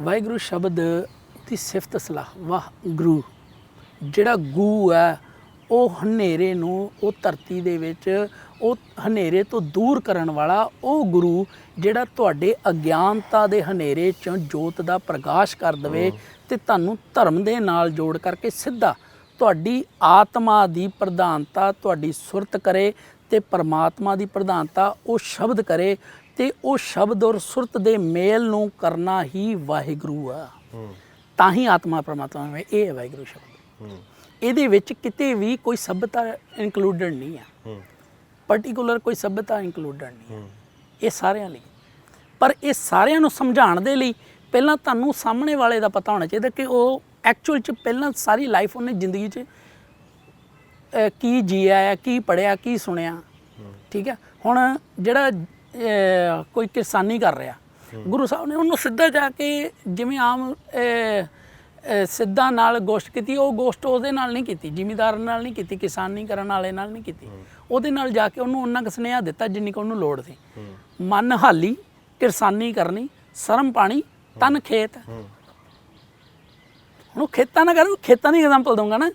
ਵਾਹਿਗੁਰੂ ਸ਼ਬਦ ਦੀ ਸਿਫਤ ਸਲਾਹ ਵਾਹ ਗੁਰੂ ਜਿਹੜਾ ਗੂ ਹੈ ਉਹ ਹਨੇਰੇ ਨੂੰ ਉਹ ਧਰਤੀ ਦੇ ਵਿੱਚ ਉਹ ਹਨੇਰੇ ਤੋਂ ਦੂਰ ਕਰਨ ਵਾਲਾ ਉਹ ਗੁਰੂ ਜਿਹੜਾ ਤੁਹਾਡੇ ਅਗਿਆਨਤਾ ਦੇ ਹਨੇਰੇ ਚੋਂ ਜੋਤ ਦਾ ਪ੍ਰਕਾਸ਼ ਕਰ ਦਵੇ ਤੇ ਤੁਹਾਨੂੰ ਧਰਮ ਦੇ ਨਾਲ ਜੋੜ ਕਰਕੇ ਸਿੱਧਾ ਤੁਹਾਡੀ ਆਤਮਾ ਦੀ ਪ੍ਰਧਾਨਤਾ ਤੁਹਾਡੀ ਸੁਰਤ ਕਰੇ ਤੇ ਪਰਮਾਤਮਾ ਦੀ ਪ੍ਰਧਾਨਤਾ ਉਹ ਸ਼ਬਦ ਕਰੇ ਤੇ ਉਹ ਸ਼ਬਦ ਔਰ ਸੁਰਤ ਦੇ ਮੇਲ ਨੂੰ ਕਰਨਾ ਹੀ ਵਾਹਿਗੁਰੂ ਆ। ਤਾਂ ਹੀ ਆਤਮਾ ਪਰਮਾਤਮਾ ਵਿੱਚ ਇਹ ਹੈ ਵਾਹਿਗੁਰੂ ਸ਼ਬਦ। ਇਹਦੇ ਵਿੱਚ ਕਿਤੇ ਵੀ ਕੋਈ ਸਭਿਅਤਾ ਇਨਕਲੂਡਡ ਨਹੀਂ ਆ। ਹੂੰ ਪਾਰਟਿਕੂਲਰ ਕੋਈ ਸਭਿਅਤਾ ਇਨਕਲੂਡਡ ਨਹੀਂ ਹੂੰ ਇਹ ਸਾਰਿਆਂ ਲਈ। ਪਰ ਇਹ ਸਾਰਿਆਂ ਨੂੰ ਸਮਝਾਉਣ ਦੇ ਲਈ ਪਹਿਲਾਂ ਤੁਹਾਨੂੰ ਸਾਹਮਣੇ ਵਾਲੇ ਦਾ ਪਤਾ ਹੋਣਾ ਚਾਹੀਦਾ ਕਿ ਉਹ ਐਕਚੁਅਲ ਚ ਪਹਿਲਾਂ ਸਾਰੀ ਲਾਈਫ ਉਹਨੇ ਜ਼ਿੰਦਗੀ ਚ ਕੀ ਜੀਆ ਹੈ ਕੀ ਪੜਿਆ ਕੀ ਸੁਣਿਆ। ਠੀਕ ਹੈ ਹੁਣ ਜਿਹੜਾ ਕੋਈ ਕਿਸਾਨੀ ਕਰ ਰਿਹਾ। ਗੁਰੂ ਸਾਹਿਬ ਨੇ ਉਹਨੂੰ ਸਿੱਧਾ ਜਾ ਕੇ ਜਿਵੇਂ ਆਮ ਸਿੱਧਾ ਨਾਲ ਗੋਸ਼ਟ ਕੀਤੀ ਉਹ ਗੋਸ਼ਟ ਉਹਦੇ ਨਾਲ ਨਹੀਂ ਕੀਤੀ ਜ਼ਿਮੀਦਾਰ ਨਾਲ ਨਹੀਂ ਕੀਤੀ ਕਿਸਾਨੀ ਕਰਨ ਵਾਲੇ ਨਾਲ ਨਹੀਂ ਕੀਤੀ। ਉਹਦੇ ਨਾਲ ਜਾ ਕੇ ਉਹਨੂੰ ਉਹਨਾਂ ਕੁ ਸੁਨੇਹਾ ਦਿੱਤਾ ਜਿੰਨੀ ਕੁ ਉਹਨੂੰ ਲੋੜ ਸੀ। ਮਨ ਹਾਲੀ ਕਿਰਸਾਨੀ ਕਰਨੀ ਸ਼ਰਮ ਪਾਣੀ ਤਨ ਖੇਤ। ਹੁਣ ਉਹ ਖੇਤਾਂ ਨਾ ਕਰਨ ਖੇਤਾਂ ਦੀ ਐਗਜ਼ਾਮਪਲ ਦਊਂਗਾ ਨਾ।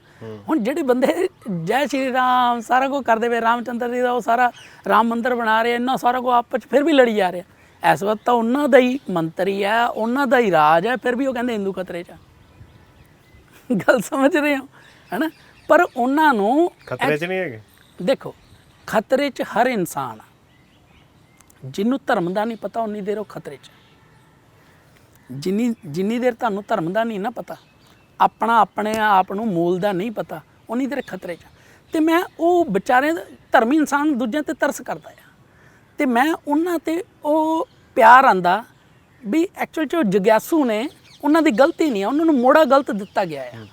ਹੁਣ ਜਿਹੜੇ ਬੰਦੇ ਜੈ ਸ਼੍ਰੀ ਰਾਮ ਸਾਰਾ ਕੁਝ ਕਰਦੇ ਵੇ ਰਾਮਚੰਦਰ ਜੀ ਦਾ ਉਹ ਸਾਰਾ ਰਾਮ ਮੰਦਿਰ ਬਣਾ ਰਹੇ ਇੰਨਾ ਸਾਰਾ ਕੁਝ ਆਪਸ 'ਚ ਫਿਰ ਵੀ ਲੜੀ ਜਾ ਰਿਹਾ। ਇਸ ਵਕਤ ਤਾਂ ਉਹਨਾਂ ਦਾ ਹੀ ਮੰਤਰੀ ਹੈ ਉਹਨਾਂ ਦਾ ਹੀ ਰਾਜ ਹੈ ਫਿਰ ਵੀ ਉਹ ਕਹਿੰਦੇ ਹਿੰਦੂ ਖਤਰੇ 'ਚ। ਗੱਲ ਸਮਝ ਰਹੇ ਹੋ? ਹੈਨਾ? ਪਰ ਉਹਨਾਂ ਨੂੰ ਖਤਰੇ 'ਚ ਨਹੀਂ ਹੈਗੇ? ਦੇਖੋ ਖਤਰੇ 'ਚ ਹਰ ਇਨਸਾਨ ਆ। ਜਿਹਨੂੰ ਧਰਮ ਦਾ ਨਹੀਂ ਪਤਾ ਉਨੀ ਦੇਰ ਉਹ ਖਤਰੇ 'ਚ। ਜਿੰਨੀ ਜਿੰਨੀ ਦੇਰ ਤੁਹਾਨੂੰ ਧਰਮ ਦਾ ਨਹੀਂ ਨਾ ਪਤਾ ਆਪਣਾ ਆਪਣੇ ਆਪ ਨੂੰ ਮੂਲ ਦਾ ਨਹੀਂ ਪਤਾ ਉਨੀ ਦੇਰ ਖਤਰੇ 'ਚ ਆ। ਤੇ ਮੈਂ ਉਹ ਵਿਚਾਰੇ ਧਰਮੀ ਇਨਸਾਨ ਦੂਜਿਆਂ ਤੇ ਤਰਸ ਕਰਦਾ ਆ ਤੇ ਮੈਂ ਉਹਨਾਂ ਤੇ ਉਹ ਪਿਆਰ ਆਂਦਾ ਵੀ ਐਕਚੁਅਲ ਚ ਉਹ ਜਗਿਆਸੂ ਨੇ, ਉਹਨਾਂ ਦੀ ਗਲਤੀ ਨਹੀਂ ਆ, ਉਹਨਾਂ ਨੂੰ ਮੋੜਾ ਗਲਤ ਦਿੱਤਾ ਗਿਆ ਆ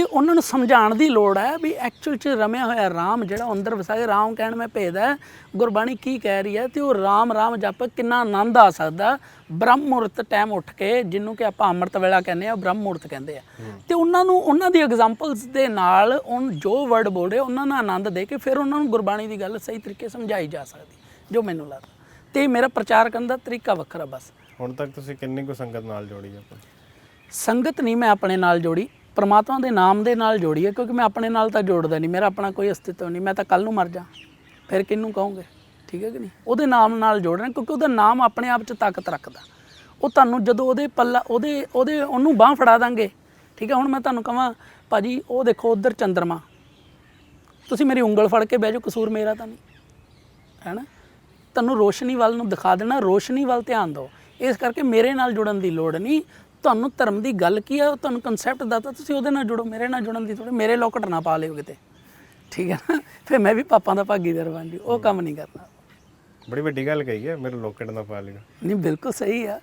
ਤੇ ਉਹਨਾਂ ਨੂੰ ਸਮਝਾਉਣ ਦੀ ਲੋੜ ਹੈ ਵੀ ਐਕਚੁਅਲ ਚ ਰਮਿਆ ਹੋਇਆ ਰਾਮ ਜਿਹੜਾ ਅੰਦਰ ਵਸਾਏ ਰਾਮ ਕਹਿਣ ਮੈਂ ਭੇਦਾ ਗੁਰਬਾਣੀ ਕੀ ਕਹਿ ਰਹੀ ਹੈ ਤੇ ਉਹ ਰਾਮ ਰਾਮ ਜਪ ਕਿੰਨਾ ਆਨੰਦ ਆ ਸਕਦਾ ਬ੍ਰਹਮ ਮੁਹੂਰਤ ਟਾਈਮ ਉੱਠ ਕੇ ਜਿਹਨੂੰ ਕਿ ਆਪਾਂ ਅੰਮ੍ਰਿਤ ਵੇਲਾ ਕਹਿੰਦੇ ਆ ਬ੍ਰਹਮ ਮੁਹੂਰਤ ਕਹਿੰਦੇ ਆ। ਤੇ ਉਹਨਾਂ ਨੂੰ ਉਹਨਾਂ ਦੀ ਐਗਜ਼ਾਮਪਲਸ ਦੇ ਨਾਲ ਉਹ ਜੋ ਵਰਡ ਬੋਲ ਰਹੇ ਉਹਨਾਂ ਨਾਲ ਆਨੰਦ ਦੇ ਕੇ ਫਿਰ ਉਹਨਾਂ ਨੂੰ ਗੁਰਬਾਣੀ ਦੀ ਗੱਲ ਸਹੀ ਤਰੀਕੇ ਸਮਝਾਈ ਜਾ ਸਕਦੀ ਜੋ ਮੈਨੂੰ ਲੱਗਦਾ। ਤੇ ਮੇਰਾ ਪ੍ਰਚਾਰ ਕਰਨ ਦਾ ਤਰੀਕਾ ਵੱਖਰਾ ਬਸ। ਹੁਣ ਤੱਕ ਤੁਸੀਂ ਕਿੰਨੀ ਕੁ ਸੰਗਤ ਨਾਲ ਜੋੜੀ ਆਪਾਂ? ਸੰਗਤ ਨਹੀਂ ਮੈਂ ਆਪਣੇ ਨਾਲ ਜੋੜੀ। ਪਰਮਾਤਮਾ ਦੇ ਨਾਮ ਦੇ ਨਾਲ ਜੋੜੀ ਹੈ ਕਿਉਂਕਿ ਮੈਂ ਆਪਣੇ ਨਾਲ ਤਾਂ ਜੋੜਦਾ ਨਹੀਂ, ਮੇਰਾ ਆਪਣਾ ਕੋਈ ਅਸਤਿਤਵ ਨਹੀਂ, ਮੈਂ ਤਾਂ ਕੱਲ ਨੂੰ ਮਰ ਜਾ। ਫਿਰ ਕਿਹਨੂੰ ਕਹੋਗੇ? ਠੀਕ ਹੈ ਕਿ ਨਹੀਂ? ਉਹਦੇ ਨਾਮ ਨਾਲ ਜੋੜਨਾ, ਕਿਉਂਕਿ ਉਹਦਾ ਨਾਮ ਆਪਣੇ ਆਪ 'ਚ ਤਾਕਤ ਰੱਖਦਾ। ਉਹ ਤੁਹਾਨੂੰ ਜਦੋਂ ਉਹਦੇ ਪੱਲਾ, ਉਹਦੇ ਉਹਦੇ, ਉਹਨੂੰ ਬਾਹ ਫੜਾ ਦਾਂਗੇ, ਠੀਕ ਹੈ, ਹੁਣ ਮੈਂ ਤੁਹਾਨੂੰ ਕਹਾਂ, ਭਾਜੀ, ਉਹ ਦੇਖੋ ਉਧਰ ਚੰਦਰਮਾ। ਤੁਸੀਂ ਮੇਰੀ ਉਂਗਲ ਫੜ ਕੇ ਬਹਿ ਜਾਓ, ਕਸੂਰ ਮੇਰਾ ਤਾਂ ਨਹੀਂ। ਹੈਨਾ? ਤੁਹਾਨੂੰ ਰੋਸ਼ਨੀ ਵੱਲ ਨੂੰ ਦਿਖਾ ਦੇਣਾ, ਰੋਸ਼ਨੀ ਵੱਲ ਧਿਆਨ ਦਿਓ। ਇਸ ਕਰਕੇ ਮੇਰੇ ਨਾਲ ਜੁੜਨ ਦੀ ਲੋੜ ਨਹੀਂ ਤੁਹਾਨੂੰ ਧਰਮ ਦੀ ਗੱਲ ਕੀ ਹੈ ਉਹ ਤੁਹਾਨੂੰ ਕਨਸੈਪਟ ਦੱਸਦਾ ਤੁਸੀਂ ਉਹਦੇ ਨਾਲ ਜੁੜੋ ਮੇਰੇ ਨਾਲ ਜੁੜਨ ਦੀ ਥੋੜੀ ਮੇਰੇ ਲੋਕਟ ਨਾ ਪਾ ਲਿਓ ਕਿਤੇ। ਠੀਕ ਹੈ ਨਾ? ਫਿਰ ਮੈਂ ਵੀ ਪਾਪਾਂ ਦਾ ਭਾਗੀਦਾਰ ਬਣ ਜੂ ਉਹ ਕੰਮ ਨਹੀਂ ਕਰਨਾ। ਬੜੀ ਵੱਡੀ ਗੱਲ ਕਹੀ ਹੈ ਮੇਰੇ ਲੋਕਟ ਦਾ ਪਾ ਲਿਆ ਨਹੀਂ ਬਿਲਕੁਲ ਸਹੀ ਆ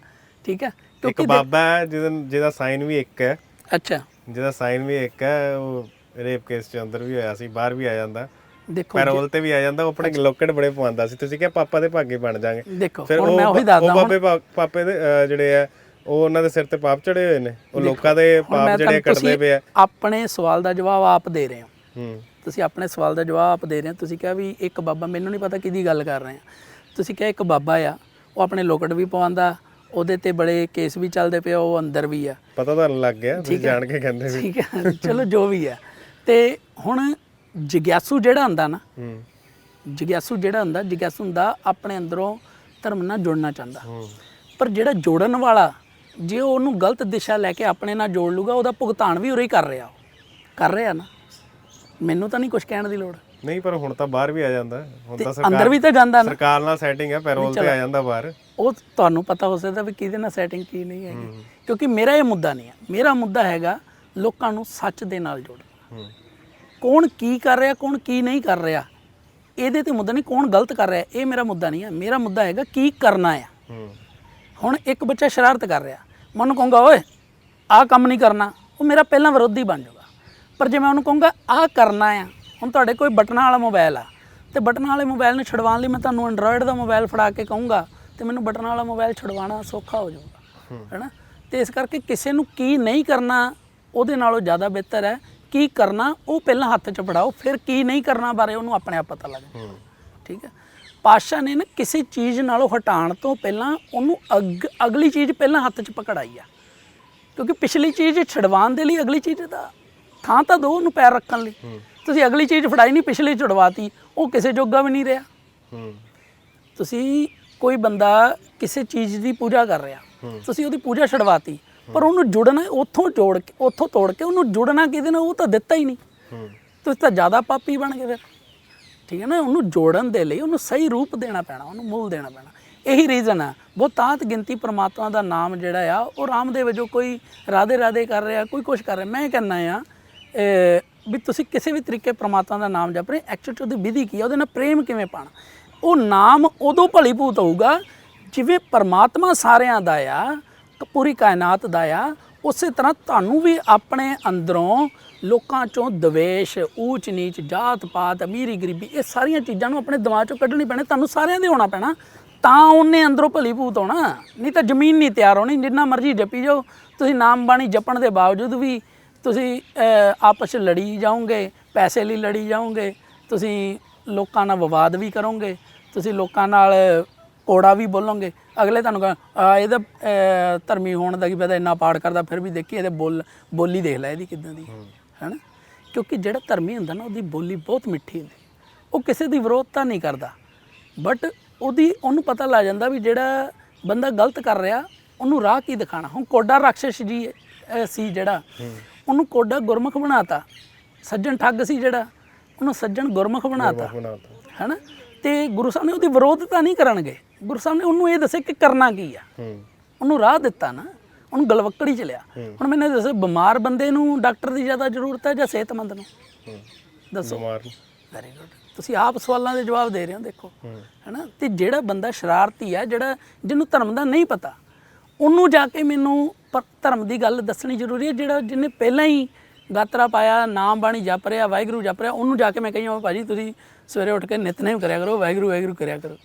ਠੀਕ ਹੈ? ਇੱਕ ਬਾਬਾ ਹੈ ਜਿਹਦਾ ਜਿਹਦਾ ਸਾਈਨ ਵੀ ਇੱਕ ਹੈ। ਅੱਛਾ। ਜਿਹਦਾ ਸਾਈਨ ਵੀ ਇੱਕ ਹੈ ਉਹ ਰੇਪ ਕੇਸ ਚ ਅੰਦਰ ਵੀ ਹੋਇਆ ਸੀ ਬਾਹਰ ਵੀ ਆ ਜਾਂਦਾ। ਦੇਖੋ ਪੈਰੋਲ ਤੇ ਵੀ ਆ ਜਾਂਦਾ ਉਹ ਆਪਣੇ ਲੋਕਟ ਬੜੇ ਪਵਾਉਂਦਾ ਸੀ। ਤੁਸੀਂ ਕਿਹਾ ਪਾਪਾ ਦੇ ਭਾਗੇ ਬਣ ਜਾਗੇ ਦੇਖੋ ਫਿਰ ਉਹ ਮੈਂ ਉਹੀ ਉਹ ਦੱਸਦਾ ਬਾਬੇ ਪਾ- ਪਾਪੇ ਦੇ ਜਿਹੜੇ ਆ ਉਹ ਉਹਨਾਂ ਦੇ ਸਿਰ ਤੇ ਪਾਪ ਚੜੇ ਹੋਏ ਨੇ। ਉਹ ਲੋਕਾਂ ਦੇ ਪਾਪ ਜਿਹੜੇ ਤੁਸੀਂ ਪਏ ਆ। ਆਪਣੇ ਸਵਾਲ ਦਾ ਜਵਾਬ ਆਪ ਦੇ ਰਹੇ ਹੋ। ਹੂੰ। ਤੁਸੀਂ ਆਪਣੇ ਸਵਾਲ ਦਾ ਜਵਾਬ ਆਪ ਦੇ ਰਹੇ ਹੋ। ਤੁਸੀਂ ਕਿਹਾ ਵੀ ਇੱਕ ਬਾਬਾ ਮੈਨੂੰ ਨਹੀਂ ਪਤਾ ਕਿਹਦੀ ਗੱਲ ਕਰ ਰਹੇ ਆ। ਤੁਸੀਂ ਕਿਹਾ ਇੱਕ ਬਾਬਾ ਆ ਉਹ ਆਪਣੇ ਲੋਕਟ ਵੀ ਪਵਾਉਂਦਾ ਉਹਦੇ ਤੇ ਬੜੇ ਕੇਸ ਵੀ ਚੱਲਦੇ ਪਏ ਉਹ ਅੰਦਰ ਵੀ ਆ। ਪਤਾ ਤੁਹਾਨੂੰ ਲੱਗ ਗਿਆ ਤੁਸੀਂ ਜਾਣ ਕੇ ਕਹਿੰਦੇ ਸੀ ਠੀਕ ਹੈ ਚਲੋ ਜੋ ਵੀ ਆ। ਤੇ ਹੁਣ ਜਿਗਿਆਸੂ ਜਿਹੜਾ ਹੁੰਦਾ ਨਾ ਹੂੰ। ਜਿਗਿਆਸੂ ਜਿਹੜਾ ਹੁੰਦਾ ਜਿਗਿਆਸੂ ਹੁੰਦਾ ਆਪਣੇ ਅੰਦਰੋਂ ਧਰਮ ਨਾਲ ਜੁੜਨਾ ਚਾਹੁੰਦਾ। ਹੂੰ। ਪਰ ਜਿਹੜਾ ਜੋੜਨ ਵਾਲਾ ਜੇ ਉਹ ਉਹਨੂੰ ਗਲਤ ਦਿਸ਼ਾ ਲੈ ਕੇ ਆਪਣੇ ਨਾਲ ਜੋੜ ਲੂਗਾ ਉਹਦਾ ਭੁਗਤਾਨ ਵੀ ਉਰੇ ਹੀ ਕਰ ਰਿਹਾ ਉਹ। ਕਰ ਰਿਹਾ ਨਾ। ਮੈਨੂੰ ਤਾਂ ਨਹੀਂ ਕੁਝ ਕਹਿਣ ਦੀ ਲੋੜ। ਨਹੀਂ ਪਰ ਹੁਣ ਤਾਂ ਬਾਹਰ ਵੀ ਆ ਜਾਂਦਾ। ਹੁਣ ਤਾਂ ਸਰਕਾਰ ਅੰਦਰ ਵੀ ਤਾਂ ਜਾਂਦਾ ਨਾ। ਸਰਕਾਰ ਨਾਲ ਸੈਟਿੰਗ ਹੈ ਪੈਰੋਲ ਤੇ ਆ ਜਾਂਦਾ ਬਾਹਰ। ਉਹ ਤੁਹਾਨੂੰ ਪਤਾ ਹੋ ਸਕਦਾ ਵੀ ਕਿਹਦੇ ਨਾਲ ਸੈਟਿੰਗ ਕੀ ਨਹੀਂ ਹੈਗੀ। ਕਿਉਂਕਿ ਮੇਰਾ ਇਹ ਮੁੱਦਾ ਨਹੀਂ ਹੈ। ਮੇਰਾ ਮੁੱਦਾ ਹੈਗਾ ਲੋਕਾਂ ਨੂੰ ਸੱਚ ਦੇ ਨਾਲ ਜੋੜਨਾ। ਹੂੰ। ਕੌਣ ਕੀ ਕਰ ਰਿਹਾ ਕੌਣ ਕੀ ਨਹੀਂ ਕਰ ਰਿਹਾ ਇਹਦੇ ਤੇ ਮੁੱਦਾ ਨਹੀਂ ਕੌਣ ਗਲਤ ਕਰ ਰਿਹਾ ਇਹ ਮੇਰਾ ਮੁੱਦਾ ਨਹੀਂ ਹੈ। ਮੇਰਾ ਮੁੱਦਾ ਹੈਗਾ ਕੀ ਕਰਨਾ ਹੂੰ। ਹੁਣ ਇੱਕ ਬੱਚਾ ਸ਼ਰਾਰਤ ਕਰ ਰਿਹਾ। ਮੈਂ ਉਹਨੂੰ ਕਹੂੰਗਾ ਓਏ ਆਹ ਕੰਮ ਨਹੀਂ ਕਰਨਾ। ਉਹ ਮੇਰਾ ਪਹਿਲਾਂ ਵਿਰੋਧੀ ਬਣ ਜਾਊਗਾ। ਪਰ ਜੇ ਮੈਂ ਉਹਨੂੰ ਕਹੂੰਗਾ ਆਹ ਕਰਨਾ ਆ ਹੁਣ ਤੁਹਾਡੇ ਕੋਈ ਬਟਨਾਂ ਵਾਲਾ ਮੋਬਾਈਲ ਆ ਤੇ ਬਟਨਾਂ ਵਾਲੇ ਮੋਬਾਈਲ ਨੂੰ ਛਡਵਾਉਣ ਲਈ ਮੈਂ ਤੁਹਾਨੂੰ ਐਂਡਰੋਇਡ ਦਾ ਮੋਬਾਈਲ ਫੜਾ ਕੇ ਕਹੂੰਗਾ ਤੇ ਮੈਨੂੰ ਬਟਨਾਂ ਵਾਲਾ ਮੋਬਾਈਲ ਛਡਵਾਉਣਾ ਸੌਖਾ ਹੋ ਜਾਊਗਾ। ਹੈਨਾ? ਤੇ ਇਸ ਕਰਕੇ ਕਿਸੇ ਨੂੰ ਕੀ ਨਹੀਂ ਕਰਨਾ ਉਹਦੇ ਨਾਲੋਂ ਜ਼ਿਆਦਾ ਬਿਹਤਰ ਹੈ ਕੀ ਕਰਨਾ ਉਹ ਪਹਿਲਾਂ ਹੱਥ 'ਚ ਫੜਾਓ ਫਿਰ ਕੀ ਨਹੀਂ ਕਰਨਾ ਬਾਰੇ ਉਹਨੂੰ ਆਪਣੇ ਆਪ ਪਤਾ ਲੱਗ ਠੀਕ ਹੈ? ਪਾਸ਼ਾ ਨੇ ਨਾ ਕਿਸੇ ਚੀਜ਼ ਨਾਲੋਂ ਹਟਾਉਣ ਤੋਂ ਪਹਿਲਾਂ ਉਹਨੂੰ ਅਗ- ਅਗਲੀ ਚੀਜ਼ ਪਹਿਲਾਂ ਹੱਥ 'ਚ ਪਕੜਾਈ ਆ। ਕਿਉਂਕਿ ਪਿਛਲੀ ਚੀਜ਼ ਛਡਵਾਉਣ ਦੇ ਲਈ ਅਗਲੀ ਚੀਜ਼ ਦਾ ਥਾਂ ਤਾਂ ਦੋ ਉਹਨੂੰ ਪੈਰ ਰੱਖਣ ਲਈ। ਤੁਸੀਂ ਅਗਲੀ ਚੀਜ਼ ਫੜਾਈ ਨਹੀਂ ਪਿਛਲੀ ਛੁਡਵਾਤੀ ਉਹ ਕਿਸੇ ਜੋਗਾ ਵੀ ਨਹੀਂ ਰਿਹਾ। ਹੂੰ। ਤੁਸੀਂ ਕੋਈ ਬੰਦਾ ਕਿਸੇ ਚੀਜ਼ ਦੀ ਪੂਜਾ ਕਰ ਰਿਹਾ ਤੁਸੀਂ ਉਹਦੀ ਪੂਜਾ ਛਡਵਾਤੀ ਪਰ ਉਹਨੂੰ ਜੁੜਨਾ ਉੱਥੋਂ ਜੋੜ ਕੇ ਉੱਥੋਂ ਤੋੜ ਕੇ ਉਹਨੂੰ ਜੁੜਨਾ ਕਿਹਦੇ ਨਾਲ ਉਹ ਤਾਂ ਦਿੱਤਾ ਹੀ ਨਹੀਂ। ਹੂੰ। ਤੁਸੀਂ ਤਾਂ ਜ਼ਿਆਦਾ ਪਾਪੀ ਬਣ ਗਏ ਫਿਰ। ਠੀਕ ਹੈ ਨਾ, ਉਹਨੂੰ ਜੋੜਨ ਦੇ ਲਈ ਉਹਨੂੰ ਸਹੀ ਰੂਪ ਦੇਣਾ ਪੈਣਾ, ਉਹਨੂੰ ਮੂਲ ਦੇਣਾ ਪੈਣਾ। ਇਹੀ ਰੀਜ਼ਨ ਆ। ਬਹੁਤਾਤ ਗਿਣਤੀ ਪਰਮਾਤਮਾ ਦਾ ਨਾਮ ਜਿਹੜਾ ਆ, ਉਹ ਰਾਮ ਦੇ ਵਜੋਂ ਕੋਈ ਰਾਧੇ ਰਾਧੇ ਕਰ ਰਿਹਾ, ਕੋਈ ਕੁਝ ਕਰ ਰਿਹਾ, ਮੈਂ ਕਹਿੰਦਾ ਆ ਵੀ ਤੁਸੀਂ ਕਿਸੇ ਵੀ ਤਰੀਕੇ ਪਰਮਾਤਮਾ ਦਾ ਨਾਮ ਜਪ ਰਹੇ ਐਕਚੁਅਲ ਚ ਉਹਦੀ ਵਿਧੀ ਕੀ ਆ, ਉਹਦੇ ਨਾਲ ਪ੍ਰੇਮ ਕਿਵੇਂ ਪਾਣਾ? ਉਹ ਨਾਮ ਉਦੋਂ ਭਲੀਭੂਤ ਹੋਊਗਾ, ਜਿਵੇਂ ਪਰਮਾਤਮਾ ਸਾਰਿਆਂ ਦਾ ਆ, ਪੂਰੀ ਕਾਇਨਾਤ ਦਾ ਆ ਉਸੇ ਤਰ੍ਹਾਂ ਤੁਹਾਨੂੰ ਵੀ ਆਪਣੇ ਅੰਦਰੋਂ ਲੋਕਾਂ ਚੋਂ ਦਵੇਸ਼ ਊਚ ਨੀਚ ਜਾਤ ਪਾਤ ਅਮੀਰੀ ਗਰੀਬੀ ਇਹ ਸਾਰੀਆਂ ਚੀਜ਼ਾਂ ਨੂੰ ਆਪਣੇ ਦਿਮਾਗ ਚੋਂ ਕੱਢਣੀ ਪੈਣੇ, ਤੁਹਾਨੂੰ ਸਾਰਿਆਂ ਦੇ ਹੋਣਾ ਪੈਣਾ। ਤਾਂ ਉਹਨੇ ਅੰਦਰੋਂ ਭਲੀ ਭੂਤ ਹੋਣਾ, ਨਹੀਂ ਤਾਂ ਜ਼ਮੀਨ ਨਹੀਂ ਤਿਆਰ ਹੋਣੀ, ਜਿੰਨਾ ਮਰਜ਼ੀ ਜਪੀ ਜਾਓ, ਤੁਸੀਂ ਨਾਮ ਬਾਣੀ ਜਪਣ ਦੇ ਬਾਵਜੂਦ ਵੀ ਤੁਸੀਂ ਆਪਸ 'ਚ ਲੜੀ ਜਾਓਗੇ, ਪੈਸੇ ਲਈ ਲੜੀ ਜਾਓਗੇ, ਤੁਸੀਂ ਲੋਕਾਂ ਨਾਲ ਵਿਵਾਦ ਵੀ ਕਰੋਗੇ, ਤੁਸੀਂ ਲੋਕਾਂ ਨਾਲ ਕੋੜਾ ਵੀ ਬੋਲੋਗੇ। ਅਗਲੇ ਤੁਹਾਨੂੰ ਕਹ ਇਹਦਾ ਧਰਮੀ ਹੋਣ ਦਾ ਕੀ ਪਤਾ ਇੰਨਾ ਪਾਠ ਕਰਦਾ ਫਿਰ ਵੀ ਦੇਖੀ ਇਹਦੇ ਬੋਲ ਬੋਲੀ ਦੇਖ ਲੈ ਇਹਦੀ ਕਿਦਾਂ ਦੀ। ਹੈਨਾ? ਕਿਉਂਕਿ ਜਿਹੜਾ ਧਰਮੀ ਹੁੰਦਾ ਨਾ ਉਹਦੀ ਬੋਲੀ ਬਹੁਤ ਮਿੱਠੀ ਹੁੰਦੀ। ਉਹ ਕਿਸੇ ਦੀ ਵਿਰੋਧਤਾ ਨਹੀਂ ਕਰਦਾ। ਬਟ ਉਹਦੀ ਉਹਨੂੰ ਪਤਾ ਲੱਗ ਜਾਂਦਾ ਵੀ ਜਿਹੜਾ ਬੰਦਾ ਗਲਤ ਕਰ ਰਿਹਾ ਉਹਨੂੰ ਰਾਹ ਕੀ ਦਿਖਾਣਾ ਹੁਣ ਕੋਡਾ ਰਾਖਸ਼ ਜੀ ਸੀ ਜਿਹੜਾ ਉਹਨੂੰ ਕੋਡਾ ਗੁਰਮੁਖ ਬਣਾਤਾ। ਸੱਜਣ ਠੱਗ ਸੀ ਜਿਹੜਾ ਉਹਨੂੰ ਸੱਜਣ ਗੁਰਮੁਖ ਬਣਾਤਾ। ਹੈਨਾ? ਤੇ ਗੁਰੂ ਸਾਹਿਬ ਨੇ ਉਹਦੀ ਵਿਰੋਧਤਾ ਨਹੀਂ ਕਰਨਗੇ। ਗੁਰੂ ਸਾਹਿਬ ਨੇ ਉਹਨੂੰ ਇਹ ਦੱਸਿਆ ਕਿ ਕਰਨਾ ਕੀ ਆ। ਹੂੰ। ਉਹਨੂੰ ਰਾਹ ਦਿੱਤਾ ਨਾ ਉਹਨੂੰ ਗਲਵੱਕੜੀ ਚ ਲਿਆ। ਹੁਣ ਮੈਨੇ ਦੱਸਿਆ ਬਿਮਾਰ ਬੰਦੇ ਨੂੰ ਡਾਕਟਰ ਦੀ ਜ਼ਿਆਦਾ ਜ਼ਰੂਰਤ ਹੈ ਜਾਂ ਸਿਹਤਮੰਦ ਨੂੰ? ਹੂੰ। ਦੱਸੋ। ਬਿਮਾਰ ਵੈਰੀ ਗੁੱਡ ਤੁਸੀਂ ਆਪ ਸਵਾਲਾਂ ਦੇ ਜਵਾਬ ਦੇ ਰਹੇ ਹੋ ਦੇਖੋ। ਹੈਨਾ? ਤੇ ਜਿਹੜਾ ਬੰਦਾ ਸ਼ਰਾਰਤੀ ਆ ਜਿਹੜਾ ਜਿਹਨੂੰ ਧਰਮ ਦਾ ਨਹੀਂ ਪਤਾ ਉਹਨੂੰ ਜਾ ਕੇ ਮੈਨੂੰ ਪ- ਧਰਮ ਦੀ ਗੱਲ ਦੱਸਣੀ ਜ਼ਰੂਰੀ ਹੈ। ਜਿਹੜਾ ਜਿਹਨੇ ਪਹਿਲਾਂ ਹੀ ਗਾਤਰਾ ਪਾਇਆ ਨਾਮ ਬਾਣੀ ਜਪ ਰਿਹਾ ਵਾਹਿਗੁਰੂ ਜਪ ਰਿਹਾ ਉਹਨੂੰ ਜਾ ਕੇ ਮੈਂ ਕਹੀ ਭਾਜੀ ਤੁਸੀਂ ਸਵੇਰੇ ਉੱਠ ਕੇ ਨਿਤਨੇਮ ਕਰਿਆ ਕਰੋ ਵਾਹਿਗੁਰੂ ਵਾਹਿਗੁਰੂ ਕਰਿਆ ਕਰੋ।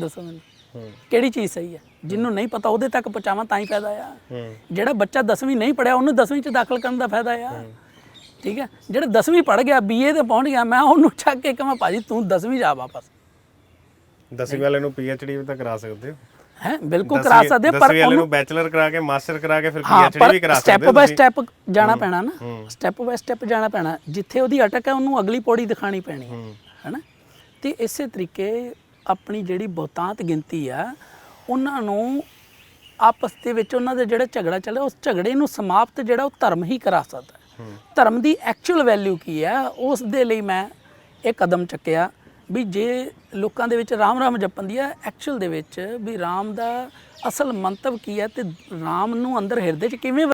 ਦੱਸੋ ਮੈਨੂੰ। ਕਿਹੜੀ ਚੀਜ਼ ਸਹੀ ਹੈ? ਜਿਹਨੂੰ ਨਹੀਂ ਪਤਾ ਉਹਦੇ ਤੱਕ ਪਹੁੰਚਾਵਾਂ ਤਾਂ ਹੀ ਫਾਇਦਾ ਆ। ਜਿਹੜਾ ਬੱਚਾ 10ਵੀਂ ਨਹੀਂ ਪੜਿਆ ਉਹਨੂੰ 10ਵੀਂ ਚ ਦਾਖਲ ਕਰਨ ਦਾ ਫਾਇਦਾ ਆ। ਠੀਕ ਹੈ? ਜਿਹੜਾ 10ਵੀਂ ਪੜ ਗਿਆ ਬੀਏ ਤੇ ਪਹੁੰਚ ਗਿਆ ਮੈਂ ਉਹਨੂੰ ਚੱਕ ਕੇ ਕਹਾਂ ਭਾਜੀ ਤੂੰ 10ਵੀਂ ਜਾ ਵਾਪਸ। ਦਸਵੀਂ ਵਾਲੇ ਨੂੰ ਡੀ ਵੀ ਤਾਂ ਕਰਾ ਸਕਦੇ ਹੋ। ਹੈ? ਬਿਲਕੁਲ ਕਰਾ ਸਕਦੇ ਪਰ ਉਹਨੂੰ ਨੂੰ ਬੈਚਲਰ ਕਰਾ ਕੇ ਮਾਸਟਰ ਕਰਾ ਕੇ ਫਿਰ ਹਾਂ ਡੀ ਪਰ ਵੀ ਕਰਾ ਸਟੈਪ ਸਕਦੇ ਬਾਏ ਤੁਸੀਂ। ਸਟੈਪ ਜਾਣਾ ਪੈਣਾ ਨਾ। ਸਟੈਪ ਬਾਏ ਸਟੈਪ ਜਾਣਾ ਪੈਣਾ। ਜਿੱਥੇ ਉਹਦੀ ਅਟਕ ਹੈ ਉਹਨੂੰ ਅਗਲੀ ਪੌੜੀ ਦਿਖਾਣੀ ਪੈਣੀ ਹੈ। ਹੈਨਾ? ਤੇ ਇਸੇ ਤਰੀਕੇ ਆਪਣੀ ਜਿਹੜੀ ਬਹੁਤਾਂਤ ਗਿਣਤੀ ਆ ਉਹਨਾਂ ਨੂੰ ਆਪਸ ਦੇ ਵਿੱਚ ਉਹਨਾਂ ਦੇ ਜਿਹੜਾ ਝਗੜਾ ਚੱਲਿਆ ਉਸ ਝਗੜੇ ਨੂੰ ਸਮਾਪਤ ਜਿਹੜਾ ਉਹ ਧਰਮ ਹੀ ਕਰਾ ਸਕਦਾ ਧਰਮ ਦੀ ਐਕਚੁਅਲ ਵੈਲਿਊ ਕੀ ਹੈ ਉਸ ਦੇ ਲਈ ਮੈਂ ਇਹ ਕਦਮ ਚੱਕਿਆ ਵੀ ਜੇ ਲੋਕਾਂ ਦੇ ਵਿੱਚ ਰਾਮ ਰਾਮ ਜਪਣ ਦੀ ਹੈ ਐਕਚੁਅਲ ਦੇ ਵਿੱਚ ਵੀ ਰਾਮ ਦਾ ਅਸਲ ਮੰਤਵ ਕੀ ਹੈ ਤੇ ਰਾਮ ਨੂੰ ਅੰਦਰ ਹਿਰਦੇ 'ਚ ਕਿਵੇਂ